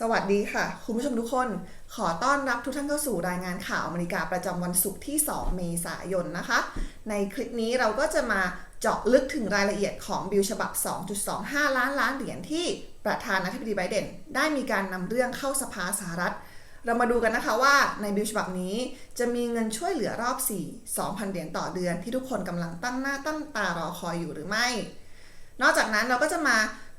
สวัสดีค่ะ คุณผู้ชมทุกคน ขอต้อนรับทุกท่านเข้าสู่รายงานข่าวอเมริกาประจำวันศุกร์ที่ 2 เมษายนนะคะ ในคลิปนี้เราก็จะมาเจาะลึกถึงรายละเอียดของบิลฉบับ 2.25 ล้านล้านเหรียญที่ประธานาธิบดีไบเดนได้มีการนำเรื่องเข้าสภาสหรัฐ เรามาดูกันนะคะว่าในบิลฉบับนี้จะมีเงินช่วยเหลือรอบ 4 2,000 เหรียญต่อเดือนที่ทุกคนกำลังตั้งหน้าตั้งตารอคอยอยู่หรือไม่ นอกจากนั้นเราก็จะมา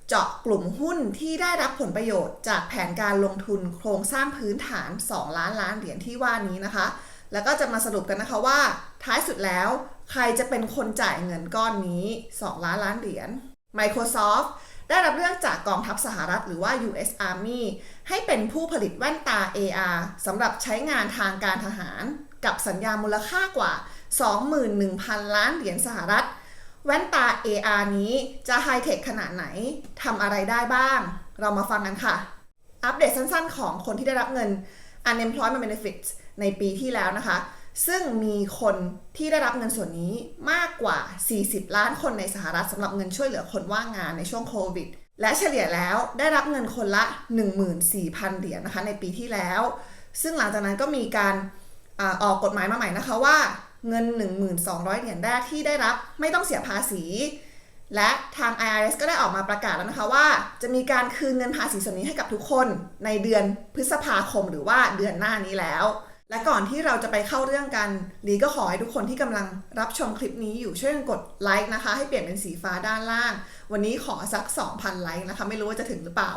เจาะกลุ่มหุ้นที่ได้รับผลประโยชน์จากแผนการลงทุนโครงสร้างพื้นฐาน 2 ล้านล้านเหรียญที่ว่านี้นะคะ แล้วก็จะมาสรุปกันนะคะว่า ท้ายสุดแล้ว ใครจะเป็นคนจ่ายเงินก้อนนี้ 2 ล้านล้านเหรียญ Microsoft ได้รับเลือกจากกองทัพสหรัฐหรือว่า US Army ให้เป็นผู้ผลิตแว่นตา AR สำหรับใช้งานทางการทหาร กับสัญญามูลค่ากว่า 21,000 ล้านเหรียญสหรัฐ แว่นตา AR นี้จะไฮเทคขนาดไหนทำอะไรได้บ้าง เรามาฟังกันค่ะ อัปเดตสั้นๆ ของคนที่ได้รับเงิน unemployment benefits ในปีที่แล้วนะคะ ซึ่งมีคนที่ได้รับเงินส่วนนี้มากกว่า 40 ล้านคนในสหรัฐสำหรับเงินช่วยเหลือคนว่างงานในช่วงโควิด และเฉลี่ยแล้วได้รับเงินคนละ 14,000 เหรียญนะคะในปีที่แล้ว ซึ่งหลังจากนั้นก็มีการอาออกกฎหมายมาใหม่นะคะว่า เงิน 1,200 เหรียญแรกที่ได้รับไม่ต้องเสียภาษี และทาง IRS ก็ได้ออกมาประกาศแล้วนะคะว่า จะมีการคืนเงินภาษีส่วนนี้ให้กับทุกคนในเดือนพฤษภาคมหรือว่าเดือนหน้านี้แล้ว และก่อนที่เราจะไปเข้าเรื่องกันลีก็ขอให้ทุกคนที่กำลังรับชมคลิปนี้อยู่ช่วยกันกดไลค์นะคะ ให้เปลี่ยนเป็นสีฟ้าด้านล่าง วันนี้ขอสัก 2,000 ไลค์นะคะ ไม่รู้ว่าจะถึงหรือเปล่า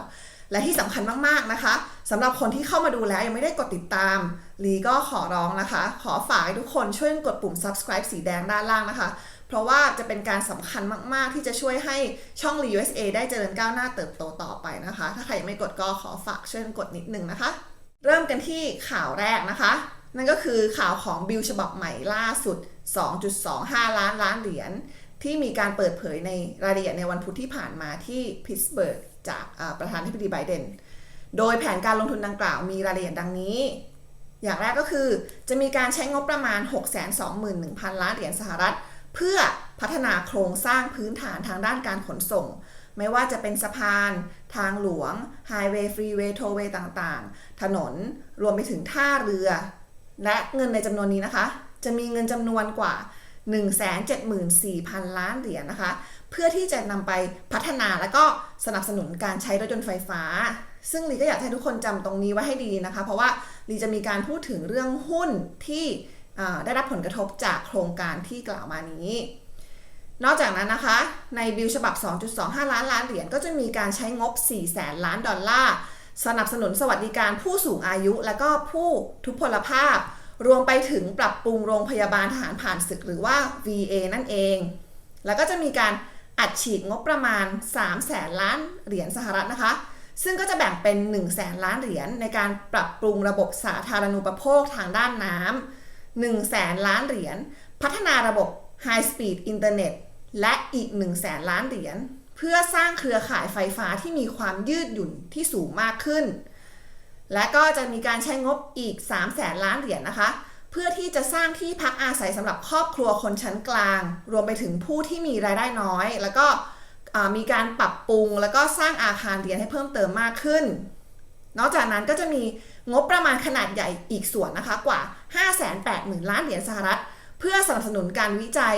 และที่สำคัญมากๆนะคะสำหรับคนที่เข้ามาดูแล้วยังไม่ได้กดติดตามลีก็ขอร้องนะคะ ขอฝากให้ทุกคนช่วยกดปุ่ม subscribe สีแดงด้านล่างนะคะ เพราะว่าจะเป็นการสำคัญมากๆ ที่จะช่วยให้ช่อง l USA ได้เจริญก้าวหน้าเติบโตต่อไปนะคะ ถ้าใครยังไม่กดก็ขอฝากช่วยกดนิดนึงนะคะ เริ่มกันที่ข่าวแรกนะคะ นั่นก็คือข่าวของบิลฉบับใหม่ล่าสุด 2.25 ล้านล้านเหรียญที่มีการเปิดเผยในรายละเอียดในวันพุธที่ผ่านมาที่พิตสเบิร์ก จากประธานาธิบดีไบเดน โดยแผนการลงทุนดังกล่าวมีรายละเอียดดังนี้ อย่างแรกก็คือจะมีการใช้งบประมาณ 621,000 ล้านเหรียญสหรัฐ เพื่อพัฒนาโครงสร้างพื้นฐานทางด้านการขนส่ง ไม่ว่าจะเป็นสะพาน ทางหลวง ไฮเวย์ ฟรีเวย์ โทเวย์ต่างๆ ถนน รวมไปถึงท่าเรือ และเงินในจำนวนนี้นะคะ จะมีเงินจำนวนกว่า174,000 ล้านเหรียญนะคะ เพื่อที่จะนำไปพัฒนาและก็สนับสนุนการใช้รถยนต์ไฟฟ้า ซึ่งลีก็อยากให้ทุกคนจำตรงนี้ไว้ให้ดีนะคะ เพราะว่าลีจะมีการพูดถึงเรื่องหุ้นที่ได้รับผลกระทบจากโครงการที่กล่าวมานี้ นอกจากนั้นนะคะ ในบิลฉบับ 2.25 ล้านล้านเหรียญก็จะมีการใช้งบ 4 แสนล้านดอลลาร์ สนับสนุนสวัสดิการผู้สูงอายุ และก็ผู้ทุพพลภาพ รวมไปถึงปรับปรุงโรงพยาบาลทหารผ่านศึกหรือว่า VA นั่นเอง แล้วก็จะมีการ อัดฉีดงบประมาณ3แสนล้านเหรียญสหรัฐนะคะ ซึ่งก็จะแบ่งเป็น1แสนล้านเหรียญในการปรับปรุงระบบสาธารณูปโภคทางด้านน้ำ1แสนล้านเหรียญ พัฒนาระบบ High Speed Internet และอีก1แสนล้านเหรียญ เพื่อสร้างเครือข่ายไฟฟ้าที่มีความยืดหยุ่นที่สูงมากขึ้น และก็จะมีการใช้งบอีก3แสนล้านเหรียญนะคะ เพื่อที่จะสร้างที่พักอาศัยสำหรับครอบครัวคนชั้นกลาง รวมไปถึงผู้ที่มีรายได้น้อย แล้วก็มีการปรับปรุง แล้วก็สร้างอาคารเรียนให้เพิ่มเติมมากขึ้น นอกจากนั้นก็จะมีงบประมาณขนาดใหญ่อีกส่วนนะคะกว่า 580,000 ล้านเหรียญสหรัฐ เพื่อสนับสนุนการวิจัย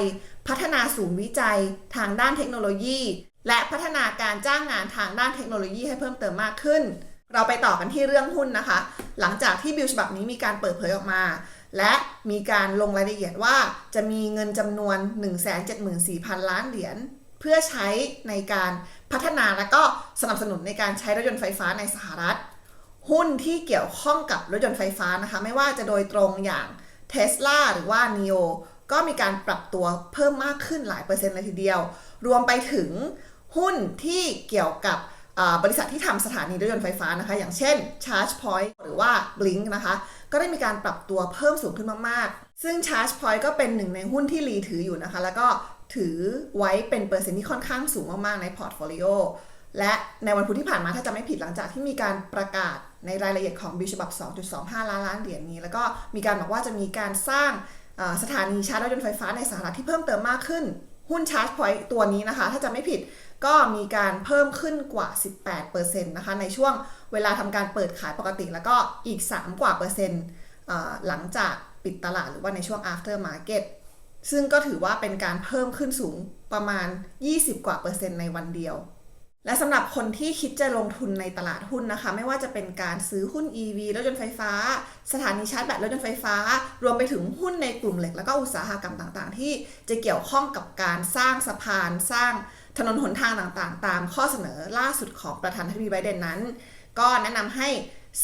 พัฒนาศูนย์วิจัย ทางด้านเทคโนโลยี และพัฒนาการจ้างงานทางด้านเทคโนโลยีให้เพิ่มเติมมากขึ้น เราไปต่อกันที่เรื่องหุ้นนะคะ หลังจากที่บิลฉบับนี้มีการเปิดเผยออกมา และมีการลงรายละเอียดว่าจะมีเงินจำนวน 174,000 ล้านเหรียญเพื่อใช้ในการพัฒนาและก็สนับสนุนในการใช้รถยนต์ไฟฟ้าในสหรัฐ หุ้นที่เกี่ยวข้องกับรถยนต์ไฟฟ้านะคะ ไม่ว่าจะโดยตรงอย่าง Tesla หรือว่า NIO ก็มีการปรับตัวเพิ่มมากขึ้นหลายเปอร์เซ็นต์เลยทีเดียว รวมไปถึงหุ้นที่เกี่ยวกับ บริษัทที่ทำสถานีรถยนต์ไฟฟ้านะคะ อย่างเช่น ChargePoint หรือว่า Blink นะคะ ก็ได้มีการปรับตัวเพิ่มสูงขึ้นมาก ๆ ซึ่ง ChargePoint ก็เป็นหนึ่งในหุ้นที่รีถืออยู่นะคะ แล้วก็ถือไว้เป็นเปอร์เซ็นต์ที่ค่อนข้างสูงมาก ๆ ในพอร์ตโฟลิโอและในวันพุธที่ผ่านมาถ้าจะไม่ผิดหลังจากที่มีการประกาศในรายละเอียดของบิลฉบับ 2.25 ล้านล้านเหรียญนี้ แล้วก็มีการบอกว่าจะมีการสร้างสถานีชาร์จรถยนต์ไฟฟ้าในสหรัฐที่เพิ่มเติมมากขึ้น หุ้นชาร์จพอยต์ตัวนี้นะคะ ถ้าจะไม่ผิดก็มีการเพิ่มขึ้นกว่า 18%นะคะในช่วงเวลาทำการเปิดขายปกติ แล้วก็อีก 3 กว่าเปอร์เซ็นต์หลังจากปิดตลาดหรือว่าในช่วง after market ซึ่งก็ถือว่าเป็นการเพิ่มขึ้นสูงประมาณ 20 กว่าเปอร์เซ็นต์ในวันเดียว และสำหรับคนที่คิดจะลงทุนในตลาดหุ้นนะคะ ไม่ว่าจะเป็นการซื้อหุ้น EV รถยนต์ไฟฟ้า สถานีชาร์จแบตรถยนต์ไฟฟ้า รวมไปถึงหุ้นในกลุ่มเหล็ก แล้วก็อุตสาหกรรมต่างๆ ที่จะเกี่ยวข้องกับการสร้างสะพาน สร้างถนนหนทางต่างๆ ตามข้อเสนอล่าสุดของประธานาธิบดีไบเดนนั้น ก็แนะนำให้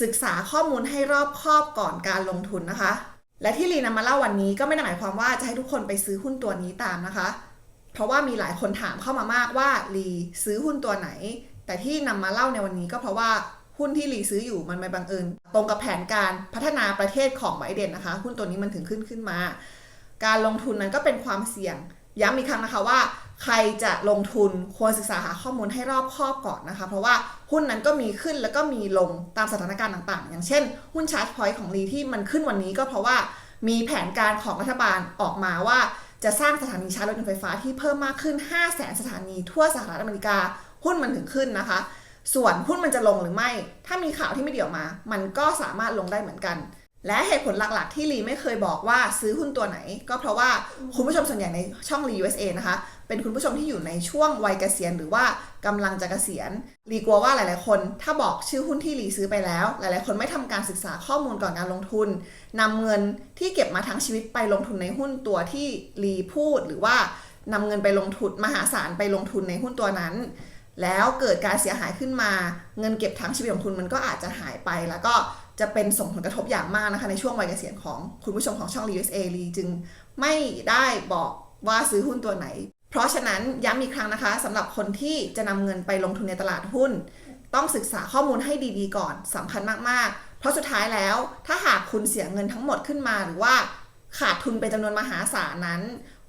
ศึกษาข้อมูลให้รอบคอบก่อนการลงทุนนะคะ และที่ลีนำมาเล่าวันนี้ก็ไม่ได้หมายความว่าจะให้ทุกคนไปซื้อหุ้นตัวนี้ตามนะคะ เพราะว่ามีหลายคนถามเข้ามามากว่าลีซื้อหุ้นตัวไหน แต่ที่นำมาเล่าในวันนี้ก็เพราะว่าหุ้นที่ลีซื้ออยู่มันไม่บังเอิญตรงกับแผนการพัฒนาประเทศของไบเดนนะคะ หุ้นตัวนี้มันถึงขึ้นขึ้นมา การลงทุนนั้นก็เป็นความเสี่ยง ย้ำอีกครั้งนะคะว่า ใครจะลงทุนควรศึกษาหาข้อมูลให้รอบคอบก่อนนะคะ เพราะว่าหุ้นนั้นก็มีขึ้นแล้วก็มีลงตามสถานการณ์ต่างๆ อย่างเช่น หุ้นชาร์จพอยต์ของลีที่มันขึ้นวันนี้ก็เพราะว่ามีแผนการของรัฐบาลออกมาว่า จะสร้างสถานีชาร์จรถยนต์ไฟฟ้าที่เพิ่มมากขึ้น 5 0 0แสนสถานีทั่วสหรัฐอเมริกา หุ้นมันถึงขึ้นนะคะ ส่วนหุ้นมันจะลงหรือไม่ ถ้ามีข่าวที่ไม่เดี่ยวมา มันก็สามารถลงได้เหมือนกัน และเหตุผลหลักๆ ที่ลีไม่เคยบอกว่าซื้อหุ้นตัวไหน ก็เพราะว่าคุณผู้ชมส่วนใหญ่ในช่องลี USA นะคะ เป็นคุณผู้ชมที่อยู่ในช่วงวัยเกษียณหรือว่ากำลังจะเกษียณลีกลัวว่าหลายๆคน ถ้าบอกชื่อหุ้นที่ลีซื้อไปแล้ว หลายๆ คนไม่ทำการศึกษาข้อมูลก่อนการลงทุนนำเงินที่เก็บมาทั้งชีวิตไปลงทุนในหุ้นตัวที่ลีพูด หรือว่านำเงินไปลงทุนมหาศาลไปลงทุนในหุ้นตัวนั้น แล้วเกิดการเสียหายขึ้นมา เงินเก็บทั้งชีวิตของคุณมันก็อาจจะหายไปแล้วก็ จะเป็นส่งผลกระทบอย่างมากนะคะในช่วงวัยเกษียณของคุณผู้ชมของช่อง USA ลีจึงไม่ได้บอกว่าซื้อหุ้นตัวไหน เพราะฉะนั้นย้ำอีกครั้งนะคะสำหรับคนที่จะนำเงินไปลงทุนในตลาดหุ้น ต้องศึกษาข้อมูลให้ดีๆ ก่อนสำคัญมากๆ เพราะสุดท้ายแล้วถ้าหากคุณเสียเงินทั้งหมดขึ้นมา หรือว่าขาดทุนเป็นจำนวนมหาศาลนั้น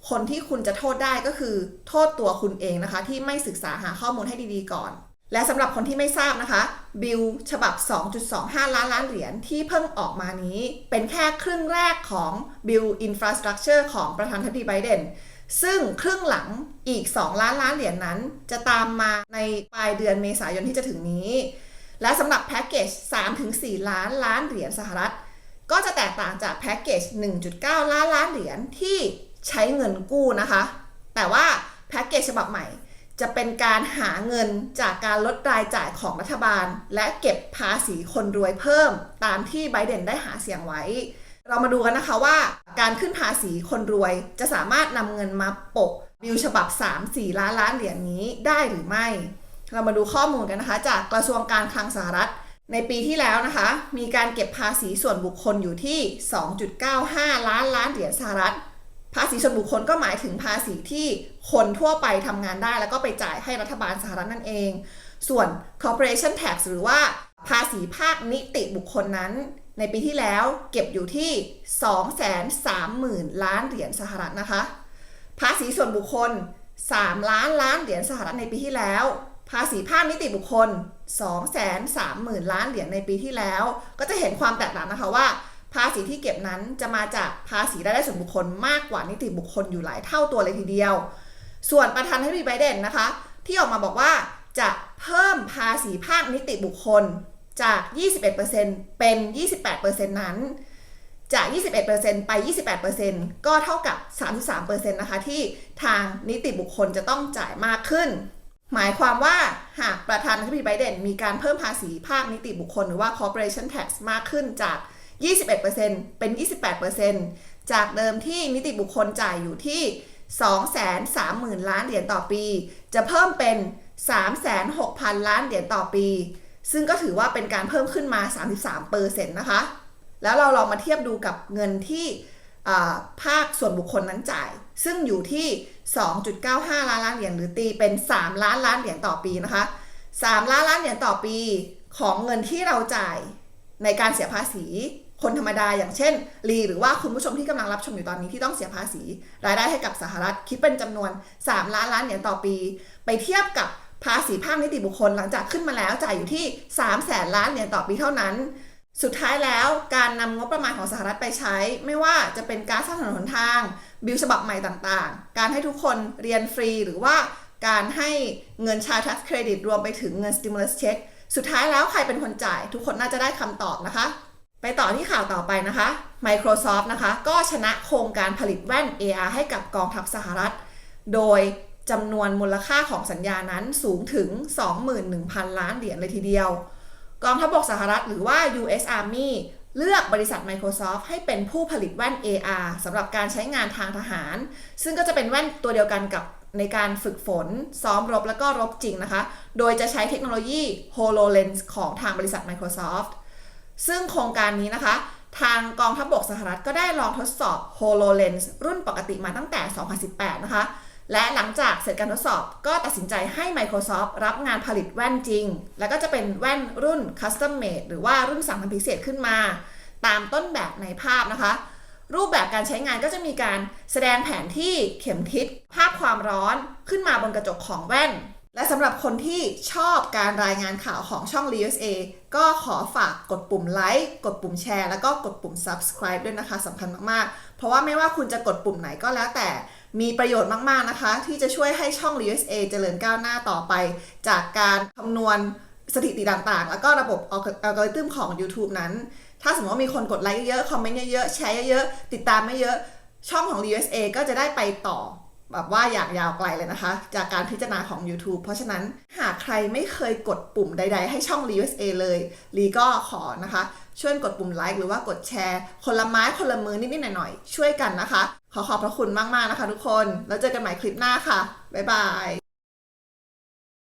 คนที่คุณจะโทษได้ก็คือ โทษตัวคุณเองนะคะ ที่ไม่ศึกษาหาข้อมูลให้ดีๆ ก่อน และสำหรับคนที่ไม่ทราบนะคะ บิลฉบับ 2.25 ล้านล้านเหรียญที่เพิ่งออกมานี้ เป็นแค่ครึ่งแรกของบิลอินฟราสตรักเจอร์ของประธานาธิบดีไบเดนซึ่งครึ่งหลังอีก 2 ล้านล้านเหรียญนนั้น จะตามมาในปลายเดือนเมษายนที่จะถึงนี้ และสำหรับแพ็กเกจ 3-4 ล้านล้านเหรียญสหรัฐ ก็จะแตกต่างจากแพ็กเกจ 1.9 ล้านล้านเหรียญที่ใช้เงินกู้นะคะ แต่ว่าแพ็กเกจฉบับใหม่ จะเป็นการหาเงินจากการลดรายจ่ายของรัฐบาล และเก็บภาษีคนรวยเพิ่ม ตามที่ไบเดนได้หาเสียงไว้ เรามาดูกันนะคะว่า การขึ้นภาษีคนรวยจะสามารถนำเงินมาปะบิลฉบับ 3-4 ล้านล้านเหรียญนี้ได้หรือไม่ เรามาดูข้อมูลกันนะคะ จากกระทรวงการคลังสหรัฐ ในปีที่แล้วนะคะ มีการเก็บภาษีส่วนบุคคลอยู่ที่ 2.95 ล้านล้านเหรียญสหรัฐ ภาษีส่วนบุคคลก็หมายถึงภาษีที่คนทั่วไปทำงานได้ แล้วก็ไปจ่ายให้รัฐบาลสหรัฐนั่นเอง ส่วน corporation tax หรือว่าภาษีภาคนิติบุคคลนั้น ในปีที่แล้วเก็บอยู่ที่ 230,000 ล้านเหรียญสหรัฐนะคะ ภาษีส่วนบุคคล 3 ล้านล้านเหรียญสหรัฐในปีที่แล้ว ภาษีภาคนิติบุคคล 230,000 ล้านเหรียญในปีที่แล้ว ก็จะเห็นความแตกต่างนะคะว่า ภาษีที่เก็บนั้นจะมาจากภาษีรายได้ส่วนบุคคลมากกว่านิติบุคคลอยู่หลายเท่าตัวเลยทีเดียว ส่วนประธานาธิบดีไบเดนนะคะ ที่ออกมาบอกว่าจะเพิ่มภาษีภาคนิติบุคคลจาก 21%เป็น 28%นั้น จาก 21%ไป 28%ก็เท่ากับ 33%นะคะที่ทางนิติบุคคลจะต้องจ่ายมากขึ้น หมายความว่าหากประธานาธิบดีไบเดนมีการเพิ่มภาษีภาคนิติบุคคลหรือว่า corporation tax มากขึ้นจาก 21%เป็น 28%จากเดิมที่นิติบุคคลจ่ายอยู่ที่ 230,000 ล้านเหรียญต่อปี จะเพิ่มเป็น 36,000 ล้านเหรียญต่อปี ซึ่งก็ถือว่าเป็นการเพิ่มขึ้นมา 33%นะคะ แล้วเราลองมาเทียบดูกับเงินที่ภาคส่วนบุคคลนั้นจ่าย ซึ่งอยู่ที่ 2.95 ล้านล้านเหรียญหรือตีเป็น 3 ล้านล้านเหรียญต่อปีนะคะ 3 ล้านล้านเหรียญต่อปีของเงินที่เราจ่ายในการเสียภาษี คนธรรมดาอย่างเช่นลีหรือว่าคุณผู้ชมที่กำลังรับชมอยู่ตอนนี้ที่ต้องเสียภาษี รายได้ให้กับสหรัฐคิดเป็นจำนวน 3 ล้านล้านเหรียญต่อปี ไปเทียบกับภาษีภาคนิติบุคคลหลังจากขึ้นมาแล้วจ่ายอยู่ที่3แสนล้านเหรียญต่อปีเท่านั้น สุดท้ายแล้วการนำงบประมาณของสหรัฐไปใช้ ไม่ว่าจะเป็นการสร้างถนนหนทาง บิลฉบับใหม่ต่างๆ การให้ทุกคนเรียนฟรีหรือว่าการให้เงินชา tax credit รวมไปถึงเงิน stimulus check สุดท้ายแล้วใครเป็นคนจ่าย ทุกคนน่าจะได้คำตอบนะคะ ไปต่อที่ข่าวต่อไปนะคะ Microsoft นะคะก็ชนะโครงการผลิตแว่น AR ให้กับกองทัพสหรัฐ โดยจำนวนมูลค่าของสัญญานั้นสูงถึง 21,000 ล้านเหรียญเลยทีเดียว กองทัพบกสหรัฐหรือว่า US Army เลือกบริษัท Microsoft ให้เป็นผู้ผลิตแว่น AR สำหรับการใช้งานทางทหาร ซึ่งก็จะเป็นแว่นตัวเดียวกันกับในการฝึกฝน ซ้อมรบแล้วก็รบจริงนะคะ โดยจะใช้เทคโนโลยี HoloLens ของทางบริษัท Microsoft ซึ่งโครงการนี้นะคะ ทางกองทัพบกสหรัฐก็ได้ลองทดสอบ HoloLens รุ่นปกติมาตั้งแต่ 2018 นะคะ และหลังจากเสร็จการทดสอบก็ตัดสินใจให้ Microsoft รับงานผลิตแว่นจริง แล้วก็จะเป็นแว่นรุ่น Custom Made หรือว่ารุ่นสั่งทำพิเศษขึ้นมา ตามต้นแบบในภาพนะคะรูปแบบการใช้งานก็จะมีการแสดงแผนที่เข็มทิศภาพความร้อนขึ้นมาบนกระจกของแว่น และสำหรับคนที่ชอบการรายงานข่าวของช่อง u s a ก็ขอฝากกดปุ่มไลค์กดปุ่มแชร์ แล้วก็กดปุ่ม subscribe ด้วยนะคะสำคัญมากๆ เพราะว่าไม่ว่าคุณจะกดปุ่มไหนก็แล้วแต่มีประโยชน์มากๆนะคะ ที่จะช่วยให้ช่อง u s a เจริญก้าวหน้าต่อไป จากการคำนวณสถิติต่างๆ แล้วก็ระบบอัลกอริทึมของ YouTube นั้น ถ้าสมมติว่ามีคนกดไลค์เยอะๆคอมเมนต์เยอะๆแชร์เยอะๆติดตามไม่เยอะช่องของ USA ก็จะได้ไปต่อ แบบว่าอย่างยาวไกลเลยนะคะ จากการพิจารณาของ YouTube เพราะฉะนั้นหากใครไม่เคยกดปุ่มใด ๆ ให้ช่อง USA เลยลีก็ขอนะคะ ช่วยกดปุ่มไลค์หรือว่ากดแชร์ คนละไม้คนละมือนิดๆหน่อยๆ ช่วยกันนะคะ ขอขอบพระคุณมากๆนะคะทุกคน แล้วเจอกันใหม่คลิปหน้าค่ะ บ๊ายบาย